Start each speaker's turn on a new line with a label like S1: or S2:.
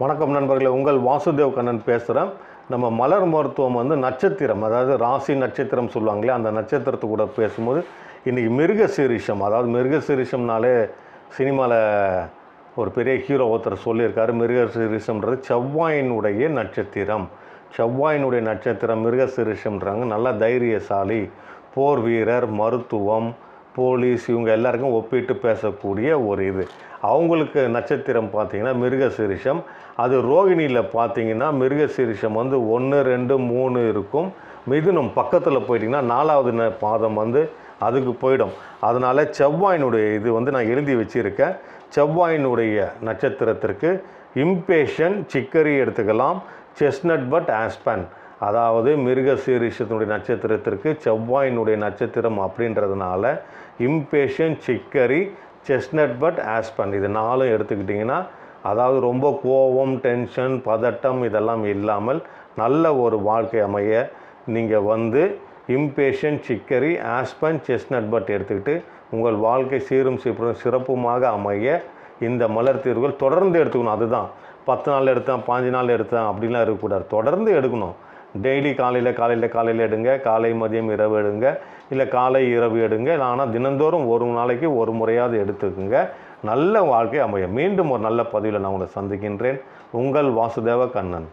S1: வணக்கம் நண்பர்களே உங்கள் வாசுதேவ் கண்ணன் பேசுகிறேன் நம்ம மலர் மருத்துவம் வந்து நட்சத்திரம் அதாவது ராசி நட்சத்திரம் சொல்லுவாங்களே அந்த நட்சத்திரத்து கூட பேசும்போது இன்றைக்கி மிருக சீரிஷம் அதாவது மிருக சீரிஷம்னாலே சினிமாவில் ஒரு பெரிய ஹீரோ ஒருத்தர் சொல்லியிருக்காரு மிருக சீரிஷம்ன்றது செவ்வாயினுடைய நட்சத்திரம். செவ்வாயினுடைய நட்சத்திரம் மிருக சீரிஷம்ன்றாங்க நல்ல தைரியசாலி போர் வீரர் மருத்துவம் போலீஸ் இவங்க எல்லாருக்கும் ஒப்பிட்டு பேசக்கூடிய ஒரு இது. அவங்களுக்கு நட்சத்திரம் பார்த்தீங்கன்னா மிருகசீரிஷம். அது ரோகிணியில் பார்த்தீங்கன்னா மிருகசீரிஷம் வந்து ஒன்று ரெண்டு மூணு இருக்கும். மிதுனம் பக்கத்தில் போயிட்டிங்கன்னா நாலாவது ந- பாதம் வந்து அதுக்கு போயிடும். அதனால் செவ்வாயினுடைய இது வந்து நான் எழுதி வச்சுருக்கேன். செவ்வாயினுடைய நட்சத்திரத்திற்கு இம்பேஷன் சிக்கரி எடுத்துக்கலாம். செஸ்னட் பட் ஆஸ்பன் அதாவது மிருக சீரிஷத்தினுடைய நட்சத்திரத்திற்கு செவ்வாயினுடைய நட்சத்திரம் அப்படின்றதுனால impatiens chicory chestnut bud aspen இது நாலும் எடுத்துக்கிட்டிங்கன்னா அதாவது ரொம்ப கோபம் டென்ஷன் பதட்டம் இதெல்லாம் இல்லாமல் நல்ல ஒரு வாழ்க்கை அமைய நீங்கள் வந்து impatiens chicory aspen chestnut bud எடுத்துக்கிட்டு உங்கள் வாழ்க்கை சீரும் சீப்பரும் சிறப்புமாக அமைய இந்த மலர் தீர்வுகள் தொடர்ந்து எடுத்துக்கணும். அதுதான். பத்து நாள் எடுத்தேன் பாஞ்சு நாள் எடுத்தேன் அப்படின்லாம் இருக்கக்கூடாது. தொடர்ந்து எடுக்கணும். டெய்லி காலையில் காலையில் காலையில் எடுங்க. காலை மதியம் இரவு எடுங்க. இல்லை காலை இரவு எடுங்க. ஆனால் தினந்தோறும் ஒரு நாளைக்கு ஒரு முறையாவது எடுத்துக்குங்க. நல்ல வாழ்க்கை அமையும். மீண்டும் ஒரு நல்ல பதிவில் நான் உங்களை சந்திக்கின்றேன். உங்கள் வாசுதேவ கண்ணன்.